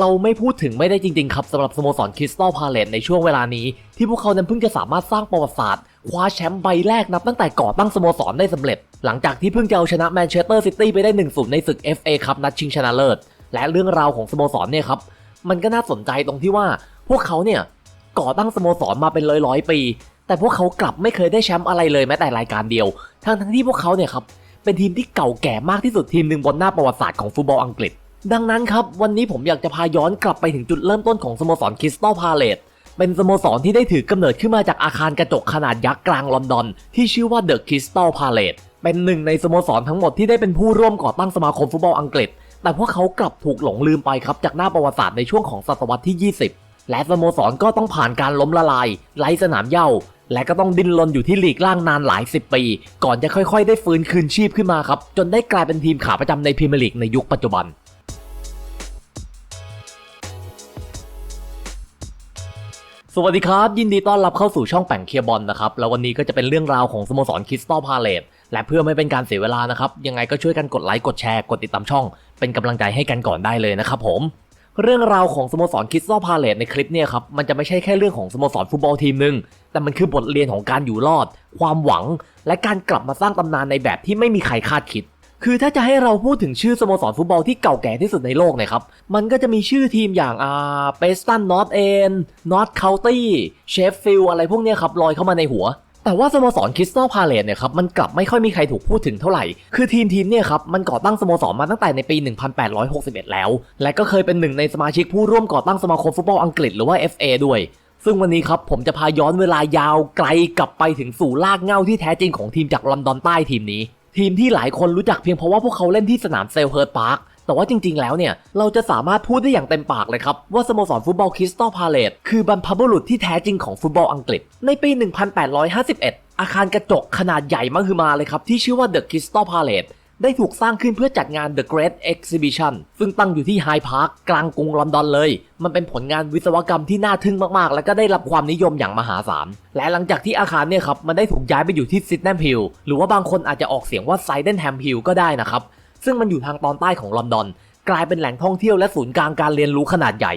เราไม่พูดถึงไม่ได้จริง ๆ ครับสำหรับสโมสรคริสตัลพาเลตในช่วงเวลานี้ ที่พวกเขานั้นเพิ่งจะสามารถสร้างประวัติศาสตร์คว้าแชมป์ใบแรกนับตั้งแต่ก่อตั้งสโมสรได้สำเร็จ หลังจากที่เพิ่งจะเอาชนะแมนเชสเตอร์ซิตี้ไปได้1นศูนย์ในศึก FA ครับนัดชิงชนะเลิศ และเรื่องราวของสโมสรเนี่ยครับมันก็น่าสนใจตรงที่ว่า พวกเขาเนี่ยก่อตั้งสโมสรมาเป็นร้อยร้อยปี แต่พวกเขากลับไม่เคยได้แชมป์อะไรเลยแม้แต่รายการเดียว ทั้งทั้งๆที่พวกเขาเนี่ยครับเป็นทีมที่เก่าแก่มากที่สุดทีมหนึ่งบนหน้าประวัติศาสตร์ของฟุตบอลอังกฤษ ดังนั้นครับวันนี้ผมอยากจะพาย้อนกลับไปถึงจุดเริ่มต้นของสโมสรคริสตัลพาเลตเป็นสโมสรที่ได้ถือกำเนิดขึ้นมาจากอาคารกระจกขนาดยักษ์กลางลอนดอน ที่ชื่อว่าเดอะคริสตัลพาเลตเป็นหนึ่งในสโมสรทั้งหมดที่ได้เป็นผู้ร่วมก่อตั้งสมาคมฟุตบอลอังกฤษ แต่พวกเขากลับถูกหลงลืมไปครับจากหน้าประวัติศาสตร์ในช่วงของศตวรรษที่ 20 และสโมสรก็ต้องผ่านการล้มละลาย ไร้สนามเย้าและก็ต้องดิ้นรนอยู่ที่หลีกล่างนานหลายสิบปี ก่อนจะค่อยๆ ได้ฟื้นคืนชีพขึ้นมาครับ จนได้กลายเป็นทีมขาประจำในพรีเมียร์ลีกในยุคปัจจุบัน สวัสดีครับ ยินดีต้อนรับเข้าสู่ช่องแป่งเคียบอลนะครับ แล้ววันนี้ก็จะเป็นเรื่องราวของสโมสรคริสตัลพาเลตและเพื่อไม่เป็นการเสียเวลานะครับ ยังไงก็ช่วยกันกดไลค์กดแชร์กดติดตามช่อง เป็นกำลังใจให้กันก่อนได้เลยนะครับผมเรื่องราวของสโมสรคริสตัลพาเลตในคลิปเนี่ยครับมันจะไม่ใช่แค่เรื่องของสโมสรฟุตบอลทีมหนึ่งแต่มันคือบทเรียนของการอยู่รอด ความหวัง และการกลับมาสร้างตำนานในแบบที่ไม่มีใครคาดคิด คือถ้าจะให้เราพูดถึงชื่อสโมสรฟุตบอลที่เก่าแก่ที่สุดในโลกเนี่ยครับ มันก็จะมีชื่อทีมอย่างอ่าเปสตันนอตเอนนอตเคาน์ตี้เชฟฟิลอะไรพวกเนี้ยครับลอยเข้ามาในหัวแต่ว่าสโมสรคริสตัลพาเลตเนี่ยครับมันกลับไม่ค่อยมีใครถูกพูดถึงเท่าไหร่ คือทีมทีมเนี่ยครับมันก่อตั้งสโมสรมาตั้งแต่ในปี 1861 แล้ว และก็เคยเป็นหนึ่งในสมาชิกผู้ร่วมก่อตั้งสมาคมฟุตบอลอังกฤษหรือว่า FA ด้วย ซึ่งวันนี้ครับผมจะพาย้อนเวลายาวไกลกลับไปถึงสู่รากเหง้าที่แท้จริงของทีมจากลอนดอนใต้ทีมนี้ ทีมที่หลายคนรู้จักเพียงเพราะว่าพวกเขาเล่นที่สนามเซลเฮิร์ตพาร์คแต่ว่าจริงๆ แล้วเนี่ย เราจะสามารถพูดได้อย่างเต็มปากเลยครับ ว่าสโมสรฟุตบอลคริสตัลพาเลตคือบรรพบุรุษที่แท้จริงของฟุตบอลอังกฤษ ในปี 1851 อาคารกระจกขนาดใหญ่มหึมาเลยครับ ที่ชื่อว่าเดอะคริสตัลพาเลต ได้ถูกสร้างขึ้นเพื่อจัดงาน The Great Exhibition ซึ่งตั้งอยู่ที่ไฮพาร์คกลางกรุงลอนดอนเลย มันเป็นผลงานวิศวกรรมที่น่าทึ่งมากๆ และก็ได้รับความนิยมอย่างมหาศาล และหลังจากที่อาคารเนี่ยครับ มันได้ถูกย้ายไปอยู่ที่ซิด n น y h ฮิลหรือว่าบางคนอาจจะออกเสียงว่าไซเดนแฮมฮิลก็ได้นะครับ ซึ่งมันอยู่ทางตอนใต้ของลอนดอน กลายเป็นแหล่งท่องเที่ยวและศูนย์กลางการเรียนรู้ขนาดใหญ่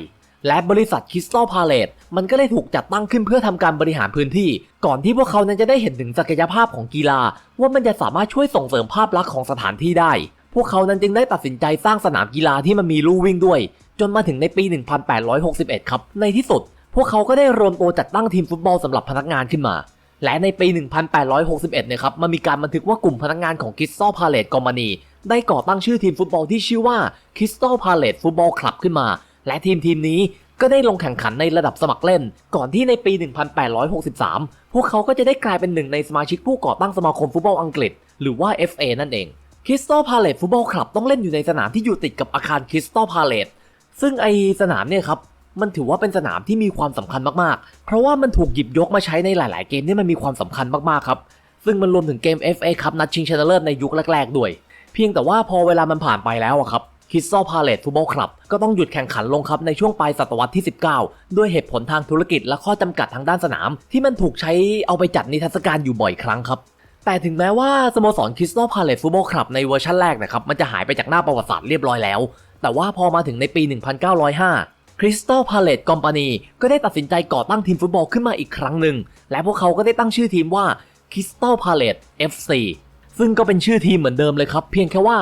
และบริษัทคริสตัลพาเลตมันก็ได้ถูกจัดตั้งขึ้นเพื่อทำการบริหารพื้นที่ ก่อนที่พวกเขานั้นจะได้เห็นถึงศักยภาพของกีฬา ว่ามันจะสามารถช่วยส่งเสริมภาพลักษณ์ของสถานที่ได้ พวกเขานั้นจึงได้ตัดสินใจสร้างสนามกีฬาที่มันมีลู่วิ่งด้วย จนมาถึงในปี 1861 ครับ ในที่สุด พวกเขาก็ได้รวมตัวจัดตั้งทีมฟุตบอลสำหรับพนักงานขึ้นมา และในปี 1861 เนี่ยครับ มันมีการบันทึกว่ากลุ่มพนักงานของ Crystal Palace Company ได้ก่อตั้งชื่อทีมฟุตบอลที่ชื่อว่า Crystal Palace Football Club ขึ้นมา และทีมทีมนี้ก็ได้ลงแข่งขันในระดับสมัครเล่น ก่อนที่ในปี 1863 พวกเขาก็จะได้กลายเป็นหนึ่งในสมาชิกผู้ก่อตั้งสมาคมฟุตบอลอังกฤษ หรือว่า FA นั่นเอง Crystal Palace Football Club ต้องเล่นอยู่ในสนามที่อยู่ติดกับอาคาร Crystal Palace ซึ่งไอสนามเนี่ยครับมันถือว่าเป็นสนามที่มีความสำคัญมากๆ เพราะว่ามันถูกหยิบยกมาใช้ในหลาย ๆ เกมที่มันมีความสำคัญมากๆครับ ซึ่งมันรวมถึงเกม FA ครับนัดชิงชนะเลิศในยุคแรก ๆ ด้วย เพียงแต่ว่าพอเวลามันผ่านไปแล้วอะครับ Crystal Palace Football Club ก็ต้องหยุดแข่งขันลงครับในช่วงปลายศตวรรษที่ 19 ด้วยเหตุผลทางธุรกิจและข้อจำกัดทางด้านสนาม ที่มันถูกใช้เอาไปจัดนิทรรศการอยู่บ่อยครั้งครับ แต่ถึงแม้ว่าสโมสร Crystal Palace Football Club ในเวอร์ชันแรกนะครับมันจะหายไปจากหน้าประวัติศาสตร์เรียบร้อยแล้ว แต่ว่าพอมาถึงในปี 1905 Crystal Palace Company ก็ได้ตัดสินใจก่อตั้งทีมฟุตบอลขึ้นมาอีกครั้งหนึ่ง และพวกเขาก็ได้ตั้งชื่อทีมว่า Crystal Palace FC ซึ่งก็เป็นชื่อทีมเหมือนเดิมเลยครับ เพียงแค่ว่า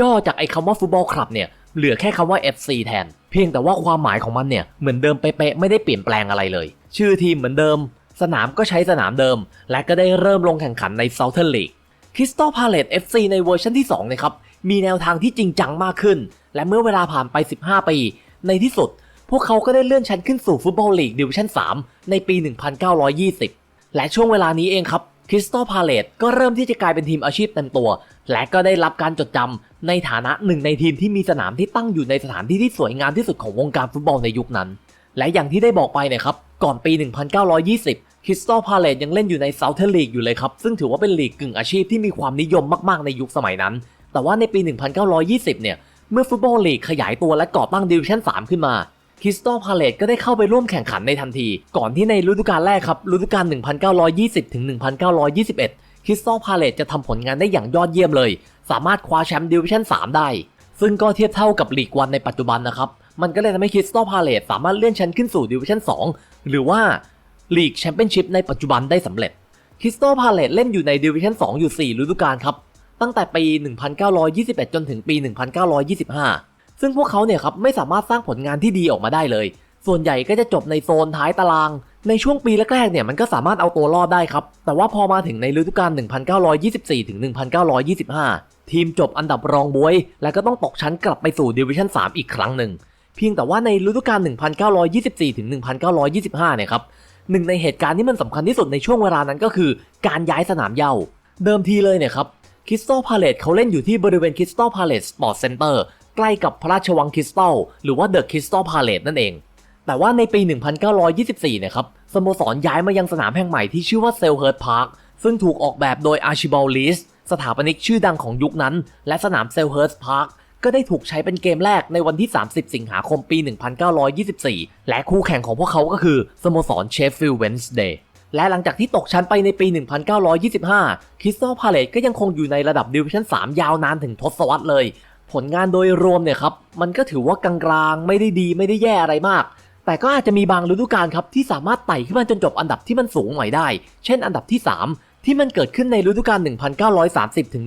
ย่อจากไอ้คำว่าฟุตบอลคลับเนี่ยเหลือแค่คำว่า FC แทน เพียงแต่ว่าความหมายของมันเนี่ยเหมือนเดิมเป๊ะๆไม่ได้เปลี่ยนแปลงอะไรเลย ชื่อทีมเหมือนเดิม สนามก็ใช้สนามเดิม และก็ได้เริ่มลงแข่งขันใน Southern League Crystal Palace FC ในเวอร์ชันที่2นะครับมีแนวทางที่จริงจังมากขึ้น และเมื่อเวลาผ่านไป 15 ปี ในที่สุด พวกเขาก็ได้เลื่อนชั้นขึ้นสู่ฟุตบอลลีกดิวิชั่น 3 ในปี 1920 และช่วงเวลานี้เองครับ Crystal Palace ก็เริ่มที่จะกลายเป็นทีมอาชีพเต็มตัว และก็ได้รับการจดจำในฐานะหนึ่งในทีมที่มีสนามที่ตั้งอยู่ในสถานที่ที่สวยงามที่สุดของวงการฟุตบอลในยุคนั้น และอย่างที่ได้บอกไปนี่ยครับก่อนปี 1920 Crystal Palace ยังเล่นอยู่ใน Southern League อยู่เลยครับ ซึ่งถือว่าเป็นลีกกึ่งอาชีพที่มีความนิยมมาก ๆ ในยุคสมัยนั้น แต่ว่าในปี 1920 เนี่ย เมื่อฟุตบอลลีกขยายตัวและก่อตั้งดิวิชั่น 3 ขึ้นมา คริสตัลพาเลตก็ได้เข้าไปร่วมแข่งขันในทันที ก่อนที่ในฤดูกาลแรกครับฤดูกาล 1920ถึง1921คริสตัลพาเลตจะทำผลงานได้อย่างยอดเยี่ยมเลย สามารถคว้าแชมป์ดิวิชั่น 3 ได้ ซึ่งก็เทียบเท่ากับลีกวันในปัจจุบันนะครับ มันก็เลยทำให้คริสตัลพาเลตสามารถเลื่อนชั้นขึ้นสู่ดิวิชั่น 2 หรือว่าลีกแชมเปี้ยนชิพในปัจจุบันได้สำเร็จคริสตัลพาเลตเล่นอยู่ในดิวิชั่น 2 อยู่ 4 ฤดูกาลครับ ตั้งแต่ปี 1921 จนถึงปี 1925 ซึ่งพวกเขาเนี่ยครับไม่สามารถสร้างผลงานที่ดีออกมาได้เลย ส่วนใหญ่ก็จะจบในโซนท้ายตาราง ในช่วงปีแรกๆเนี่ยมันก็สามารถเอาตัวรอดได้ครับ แต่ว่าพอมาถึงในฤดูกาล 1924ถึง1925 ทีมจบอันดับรองบวย และก็ต้องตกชั้นกลับไปสู่ดิวิชั่น 3 อีกครั้งหนึ่ง เพียงแต่ว่าในฤดูกาล 1924ถึง1925 เนี่ยครับหนึ่งในเหตุการณ์ที่มันสำคัญที่สุดในช่วงเวลานั้นก็คือ การย้ายสนามเย้าเดิมทีเลยเนี่ยครับคริสตัลพาเลตเขาเล่นอยู่ที่บริเวณคริสตัลพาเลตสปอร์ตเซ็นเตอร์ ใกล้กับพระราชวังคริสตัลหรือว่าเดอะคริสตัลพาเลตนั่นเอง แต่ว่าในปี 1924เนี่ยครับสโมสรย้ายมายังสนามแห่งใหม่ที่ชื่อว่าเซลเฮิร์ตพาร์คซึ่งถูกออกแบบโดยอาร์ชิบอลลิสสถาปนิกชื่อดังของยุคนั้น และสนามเซลเฮิร์ตพาร์คก็ได้ถูกใช้เป็นเกมแรกในวันที่ 30 สิงหาคมปี 1924 และคู่แข่งของพวกเขาก็คือสโมสรเชฟฟิลด์เวนส์เดย์และหลังจากที่ตกชั้นไปในปี 1925 คริสตัลพาเลตก็ยังคงอยู่ในระดับดิวิชั่น 3 ยาวนานถึงทศวรรษเลย ผลงานโดยรวมเนี่ยครับมันก็ถือว่ากลางๆ ไม่ได้ดีไม่ได้แย่อะไรมาก แต่ก็อาจจะมีบางฤดูกาลครับที่สามารถไต่ขึ้นมาจนจบอันดับที่มันสูงหน่อยได้ เช่นอันดับที่ 3 ที่มันเกิดขึ้นในฤดูกาล 1930ถึง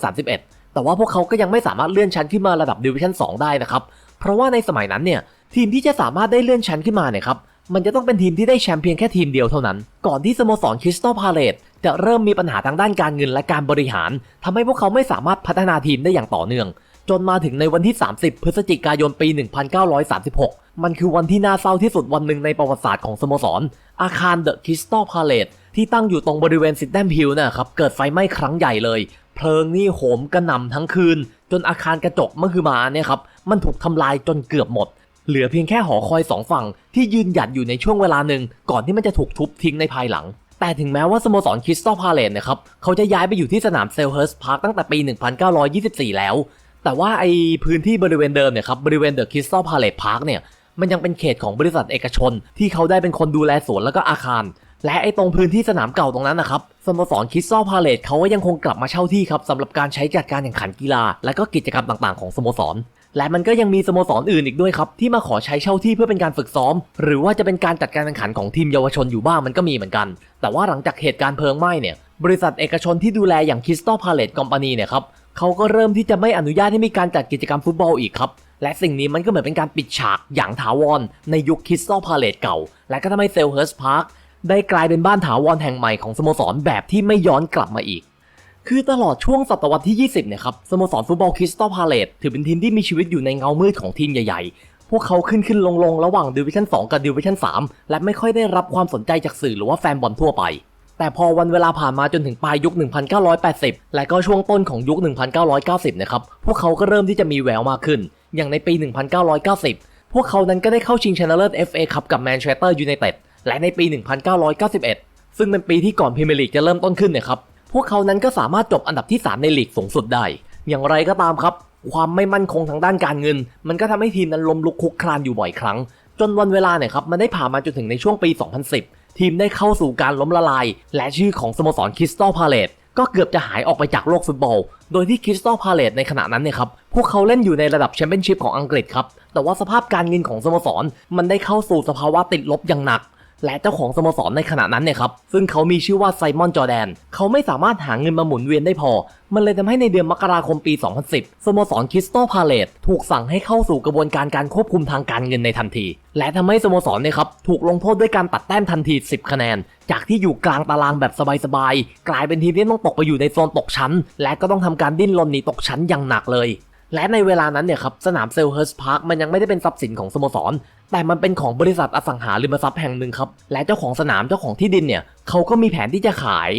1931 แต่ว่าพวกเขาก็ยังไม่สามารถเลื่อนชั้นขึ้นมาระดับดิวิชั่น2ได้นะครับเพราะว่าในสมัยนั้นเนี่ยทีมที่จะสามารถได้เลื่อนชั้นขึ้นมาเนี่ยครับ มันจะต้องเป็นทีมที่ได้แชมป์เพียงแค่ทีมเดียวเท่านั้น ก่อนที่สโมสรคริสตัลพาเลตจะเริ่มมีปัญหาทางด้านการเงินและการบริหารทำให้พวกเขาไม่สามารถพัฒนาทีมได้อย่างต่อเนื่อง จนมาถึงในวันที่ 30 พฤศจิกายนปี 1936 มันคือวันที่น่าเศร้าที่สุดวันหนึ่งในประวัติศาสตร์ของสโมสร อาคารเดอะคริสตัลพาเลตที่ตั้งอยู่ตรงบริเวณซิดแนมฮิลนะครับเกิดไฟไหม้ครั้งใหญ่เลยเพลิงนี่โหมกระหน่ำทั้งคืน จนอาคารกระจกเมื่อคือมาเนี่ยครับมันถูกทำลายจนเกือบหมด เหลือเพียงแค่หอคอยสองฝั่งที่ยืนหยัดอยู่ในช่วงเวลาหนึ่งก่อนที่มันจะถูกทุบทิ้งในภายหลัง แต่ถึงแม้ว่าสโมสรคริสตัลพาเลตนะครับเขาจะย้ายไปอยู่ที่สนามเซลเฮิร์สพาร์คตั้งแต่ปี 1924 แล้ว แต่ว่าไอพื้นที่บริเวณเดิมเนี่ยครับบริเวณเดอะคริสตัลพาเลตพาร์คเนี่ยมันยังเป็นเขตของบริษัทเอกชน ที่เขาได้เป็นคนดูแลสวนแล้วก็อาคาร และไอตรงพื้นที่สนามเก่าตรงนั้นนะครับสโมสรคริสตัลพาเลตเขาก็ยังคงกลับมาเช่าที่ครับสำหรับการใช้จัดการแข่งขันกีฬา และก็กิจกรรมต่างๆของสโมสร และมันก็ยังมีสโมสรอื่นอีกด้วยครับที่มาขอใช้เช่าที่เพื่อเป็นการฝึกซ้อม หรือว่าจะเป็นการจัดการแข่งขันของทีมเยาวชนอยู่บ้างมันก็มีเหมือนกัน แต่ว่าหลังจากเหตุการณ์เพลิงไหม้เนี่ยบริษัทเอกชนที่ดูแลอย่างคริสตัลพาเลตคอมพานีเนี่ยครับเขาก็เริ่มที่จะไม่อนุญาตให้มีการจัดกิจกรรมฟุตบอลอีกครับและสิ่งนี้มันก็เหมือนเป็นการปิดฉากอย่างถาวรในยุคคริสตัลพาเลตเก่า และก็ทำให้เซลเฮิร์สพาร์คได้กลายเป็นบ้านถาวรแห่งใหม่ของสโมสรแบบที่ไม่ย้อนกลับมาอีก คือตลอดช่วงศตวรรษที่ 20 เนี่ยครับสโมสรฟุตบอลคริสตัลพาเลตถือเป็นทีมที่มีชีวิตอยู่ในเงามืดของทีมใหญ่ๆ พวกเขาขึ้นขึ้นลงลงระหว่างดิวิชั่น 2 กับดิวิชั่น 3 และไม่ค่อยได้รับความสนใจจากสื่อหรือว่าแฟนบอลทั่วไป แต่พอวันเวลาผ่านมาจนถึงปลายยุค 1980 และก็ช่วงต้นของยุค 1990 นะครับ พวกเขาก็เริ่มที่จะมีแววมากขึ้น อย่างในปี 1990 พวกเขานั้นก็ได้เข้าชิงชนะเลิศ FA คัพกับแมนเชสเตอร์ยูไนเต็ด และในปี 1991ซึ่งเป็นปีที่ก่อนพรีเมียร์ลีกจะเริ่มต้นขึ้นเนี่ยครับ พวกเขานั้นก็สามารถจบอันดับที่ 3 ในลีกสูงสุดได้ อย่างไรก็ตามครับ ความไม่มั่นคงทางด้านการเงิน มันก็ทำให้ทีมนั้นล้มลุกคลุกคลานอยู่บ่อยครั้ง จนวันเวลาเนี่ยครับมันได้ผ่านมาจนถึงในช่วงปี 2010 ทีมได้เข้าสู่การล้มละลาย และชื่อของสโมสรคริสตัลพาเลตก็เกือบจะหายออกไปจากโลกฟุตบอล โดยที่คริสตัลพาเลตในขณะนั้นเนี่ยครับ พวกเขาเล่นอยู่ในระดับแชมเปี้ยนชิพของอังกฤษครับ แต่ว่าสภาพการเงินของสโมสร มันได้เข้าสู่สภาวะติดลบอย่างหนัก และเจ้าของสโมสรในขณะนั้นเนี่ยครับ ซึ่งเขามีชื่อว่าไซมอนจอแดน เขาไม่สามารถหาเงินมาหมุนเวียนได้พอ มันเลยทำให้ในเดือนมกราคมปี 2010 สโมสรคริสตัลพาเลตถูกสั่งให้เข้าสู่กระบวนการการควบคุมทางการเงินในทันที และทำให้สโมสรเนี่ยครับถูกลงโทษด้วยการตัดแต้มทันที 10 คะแนน จากที่อยู่กลางตารางแบบสบายๆ กลายเป็นทีมที่ต้องตกไปอยู่ในโซนตกชั้น และก็ต้องทำการดิ้นรนหนีตกชั้นอย่างหนักเลยและในเวลานั้นเนี่ยครับสนามเซลเฮิร์สพาร์คมันยังไม่ได้เป็นทรัพย์สินของสโมสร แต่มันเป็นของบริษัทอสังหาริมทรัพย์แห่งหนึ่งครับ และเจ้าของสนามเจ้าของที่ดินเนี่ยเขาก็มีแผนที่จะขาย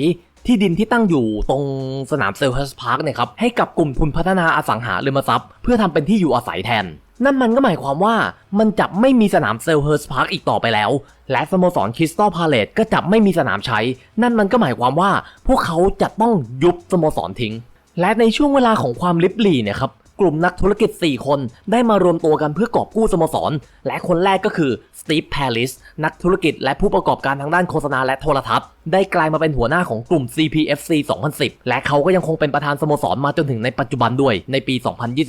ที่ดินที่ตั้งอยู่ตรงสนามเซลเฮิร์สพาร์คเนี่ยครับให้กับกลุ่มทุนพัฒนาอสังหาริมทรัพย์ เพื่อทำเป็นที่อยู่อาศัยแทน นั่นมันก็หมายความว่ามันจะไม่มีสนามเซลเฮิร์สพาร์คอีกต่อไปแล้ว และสโมสรคริสตัลพาเลตก็จะไม่มีสนามใช้ นั่นมันก็หมายความว่าพวกเขาจะต้องยุบสโมสรทิ้ง และในช่วงเวลาของความลิบหลี่เนี่ยครับ กลุ่มนักธุรกิจ 4 คนได้มารวมตัวกันเพื่อกอบกู้สโมสร และคนแรกก็คือสตีฟแพลิสนักธุรกิจและผู้ประกอบการทางด้านโฆษณาและโทรทัศน์ ได้กลายมาเป็นหัวหน้าของกลุ่ม CPFC 2010 และเขาก็ยังคงเป็นประธานสโมสรมาจนถึงในปัจจุบันด้วยในปี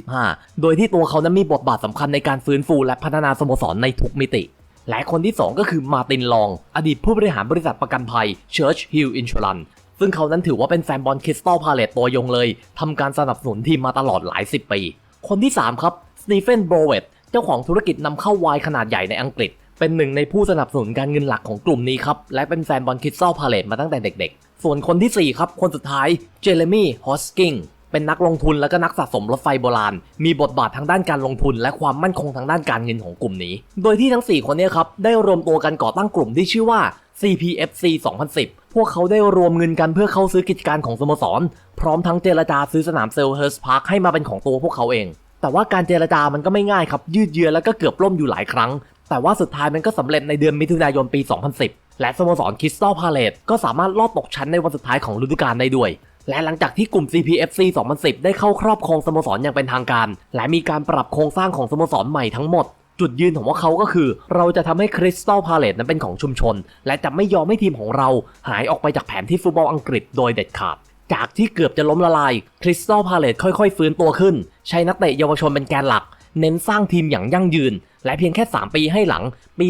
2025 โดยที่ตัวเขานั้นมีบทบาทสำคัญในการฟื้นฟูและพัฒนาสโมสรในทุกมิติและคนที่ 2 ก็คือมาตินลอง อดีตผู้บริหารบริษัทประกันภัย Church Hill Insurance ซึ่งเขานั้นถือว่าเป็นแฟนบอลคริสตัลพาเลตตัวยงเลยทำการสนับสนุนทีมมาตลอดหลายสิบปี คนที่ 3 ครับสตีเฟนโบรเวตเจ้าของธุรกิจนำเข้าไวน์ขนาดใหญ่ในอังกฤษ เป็นหนึ่งในผู้สนับสนุนการเงินหลักของกลุ่มนี้ครับ และเป็นแฟนบอลคริสตัลพาเลตมาตั้งแต่เด็กๆ ส่วนคนทีสี่4 ครับ คนสุดท้ายเจเรมี่ฮอสกิง เป็นนักลงทุนและก็นักสะสมรถไฟโบราณ มีบทบาททางด้านการลงทุน และความมั่นคงทางด้านการเงินของกลุ่มนี้ โดยที่ทั้ง 4 คนนี้ครับได้รวมตัวกันก่อตั้งกลุ่มที่ชื่อว่า CPFC 2010 พวกเขาได้รวมเงินกันเพื่อเข้าซื้อกิจการของสโมสร พร้อมทั้งเจรจาซื้อสนามเซลเฮิร์สพาร์คให้มาเป็นของตัวพวกเขาเอง แต่ว่าการเจรจามันก็ไม่ง่ายครับ ยืดเยื้อแล้วก็เกือบล่มอยู่หลายครั้ง แต่ว่าสุดท้ายมันก็สำเร็จในเดือนมิถุนายนปี 2010 และสโมสรคริสตัลพาเลตก็สามารถลอดตกชั้นในวันสุดท้ายของฤดูกาลได้ด้วย และหลังจากที่กลุ่ม CPFC 2010 ได้เข้าครอบครองสโมสรอย่างเป็นทางการ และมีการปรับโครงสร้างของสโมสรใหม่ทั้งหมด จุดยืนของพวกเขาก็คือ เราจะทำให้คริสตัลพาเลตนั้นเป็นของชุมชน และจะไม่ยอมให้ทีมของเรา หายออกไปจากแผนที่ฟุตบอลอังกฤษโดยเด็ดขาด จากที่เกือบจะล้มละลายคริสตัลพาเลตค่อยๆ ฟื้นตัวขึ้น ใช้นักเตะเยาวชนเป็นแกนหลัก เน้นสร้างทีมอย่างยั่งยืน และเพียงแค่ 3 ปีให้หลังปี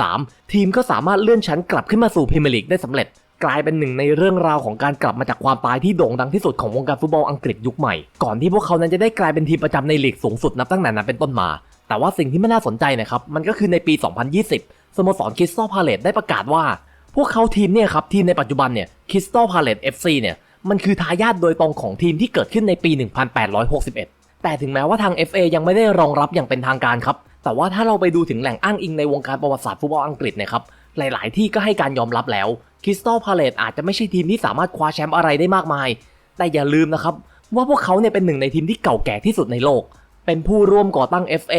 2013 ทีมก็สามารถเลื่อนชั้นกลับขึ้นมาสู่พรีเมียร์ลีกได้สำเร็จ กลายเป็นหนึ่งในเรื่องราวของการกลับมาจากความตายที่โด่งดังที่สุดของวงการฟุตบอลอังกฤษยุคใหม่ ก่อนที่พวกเขานั้นจะได้กลายเป็นทีมประจำในลีกสูงสุดนับตั้งแต่นั้นเป็นต้นมา แต่ว่าสิ่งที่ไม่น่าสนใจนะครับมันก็คือในปี 2020 สโมสรคริสตัลพาเลตได้ประกาศว่า พวกเขาทีมเนี่ยครับทีมในปัจจุบันเนี่ยคริสตัลพาเลต FC เนี่ยมันคือทายาทโดยตรงของทีมที่เกิดขึ้นในปี 1861 แต่ถึงแม้ว่าทาง FA ยังไม่ได้รองรับอย่างเป็นทางการครับ แต่ว่าถ้าเราไปดูถึงแหล่งอ้างอิงในวงการประวัติศาสตร์ฟุตบอลอังกฤษนะครับ หลาย ๆ ที่ก็ให้การยอมรับแล้ว คริสตัลพาเลตอาจจะไม่ใช่ทีมที่สามารถคว้าแชมป์อะไรได้มากมาย แต่อย่าลืมนะครับ ว่าพวกเขาเนี่ยเป็นหนึ่งในทีมที่เก่าแก่ที่สุดในโลก เป็นผู้ร่วมก่อตั้ง FA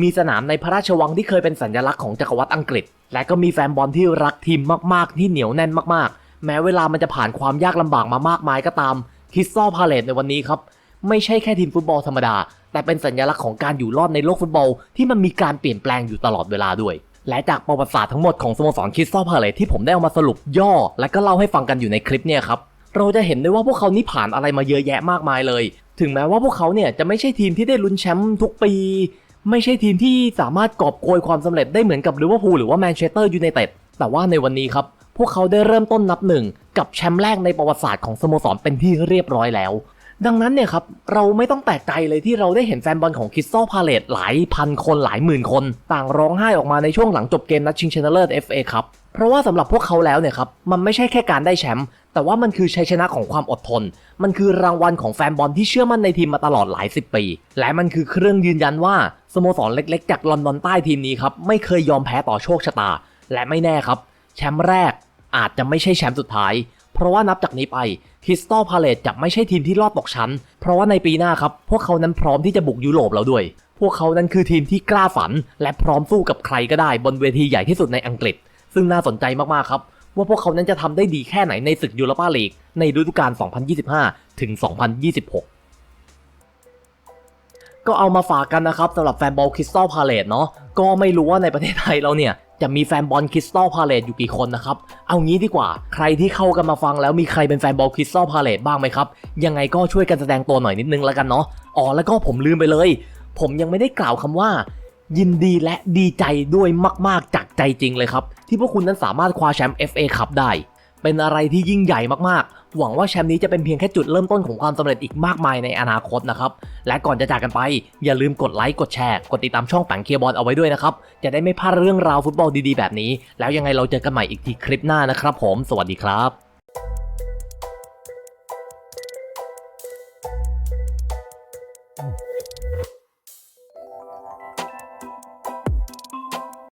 มีสนามในพระราชวังที่เคยเป็นสัญลักษณ์ของจักรวรรดิอังกฤษ และก็มีแฟนบอลที่รักทีมมาก ๆ ที่เหนียวแน่นมากๆ แม้เวลามันจะผ่านความยากลำบากมามากมายก็ตามคริสตัลพาเลตในวันนี้ครับไม่ใช่แค่ทีมฟุตบอลธรรมดา แต่เป็นสัญลักษณ์ของการอยู่รอดในโลกฟุตบอลที่มันมีการเปลี่ยนแปลงอยู่ตลอดเวลาด้วย และจากประวัติศาสตร์ทั้งหมดของสโมสรคริสตัลพาเลตที่ผมได้เอามาสรุปย่อ และก็เล่าให้ฟังกันอยู่ในคลิปเนี่ยครับเราจะเห็นได้ว่าพวกเขานี่ผ่านอะไรมาเยอะแยะมากมายเลย ถึงแม้ว่าพวกเขาเนี่ยจะไม่ใช่ทีมที่ได้ลุ้นแชมป์ทุกปี ไม่ใช่ทีมที่สามารถกอบโกยความสำเร็จได้เหมือนกับลิเวอร์พูลหรือว่าแมนเชสเตอร์ยูไนเต็ดแต่ว่าในวันนี้ครับ พวกเขาได้เริ่มต้นนับหนึ่งกับแชมป์แรกในประวัติศาสตร์ของสโมสรเป็นที่เรียบร้อยแล้ว ดังนั้นเนี่ยครับเราไม่ต้องแปลกใจเลยที่เราได้เห็นแฟนบอลของคริสตัลพาเลตหลายพันคนหลายหมื่นคน ต่างร้องไห้ออกมาในช่วงหลังจบเกมนัดชิงชนะเลิศ FA ครับเพราะว่าสำหรับพวกเขาแล้วเนี่ยครับมันไม่ใช่แค่การได้แชมป์แต่ว่ามันคือชัยชนะของความอดทน มันคือรางวัลของแฟนบอลที่เชื่อมั่นในทีมมาตลอดหลายสิบปี และมันคือเครื่องยืนยันว่าสโมสรเล็กๆ จากลอนดอนใต้ทีมนี้ครับไม่เคยยอมแพ้ต่อโชคชะตา และไม่แน่ครับ แชมป์แรกอาจจะไม่ใช่แชมป์สุดท้าย เพราะว่านับจากนี้ไป คริสตัลพาเลตจะไม่ใช่ทีมที่รอดตกชั้น เพราะว่าในปีหน้าครับ พวกเขานั้นพร้อมที่จะบุกยุโรปแล้วด้วย พวกเขานั้นคือทีมที่กล้าฝัน และพร้อมสู้กับใครก็ได้บนเวทีใหญ่ที่สุดในอังกฤษ ซึ่งน่าสนใจมากๆครับ ว่าพวกเขานั้นจะทำได้ดีแค่ไหนในศึกยูโรปาลีกในฤดูกาล 2025 ถึง 2026ก็เอามาฝากกันนะครับสำหรับแฟนบอลคริสตัลพาเลตเนาะก็ไม่รู้ว่าในประเทศไทยเราเนี่ย จะมีแฟนบอลคริสตัลพาเลตอยู่กี่คนนะครับ เอางี้ดีกว่า ใครที่เข้ากันมาฟังแล้วมีใครเป็นแฟนบอลคริสตัลพาเลตบ้างไหมครับ ยังไงก็ช่วยกันแสดงตัวหน่อยนิดนึงแล้วกันเนาะ อ๋อแล้วก็ผมลืมไปเลย ผมยังไม่ได้กล่าวคำว่า ยินดีและดีใจด้วยมาก ๆ จากใจจริงเลยครับ ที่พวกคุณนั้นสามารถคว้าแชมป์ FA คัพได้ เป็นอะไรที่ยิ่งใหญ่มากๆ หวังว่าแชมป์นี้จะเป็นเพียงแค่จุดเริ่มต้นของความสำเร็จอีกมากมายในอนาคตนะครับ และก่อนจะจากกันไป อย่าลืมกดไลค์กดแชร์ กดติดตามช่องแปังเคียบอลเอาไว้ด้วยนะครับ จะได้ไม่พลาดเรื่องราวฟุตบอลดีๆแบบนี้ แล้วยังไงเราเจอกันใหม่อีกทีคลิปหน้านะครับผม สวัสดีครับ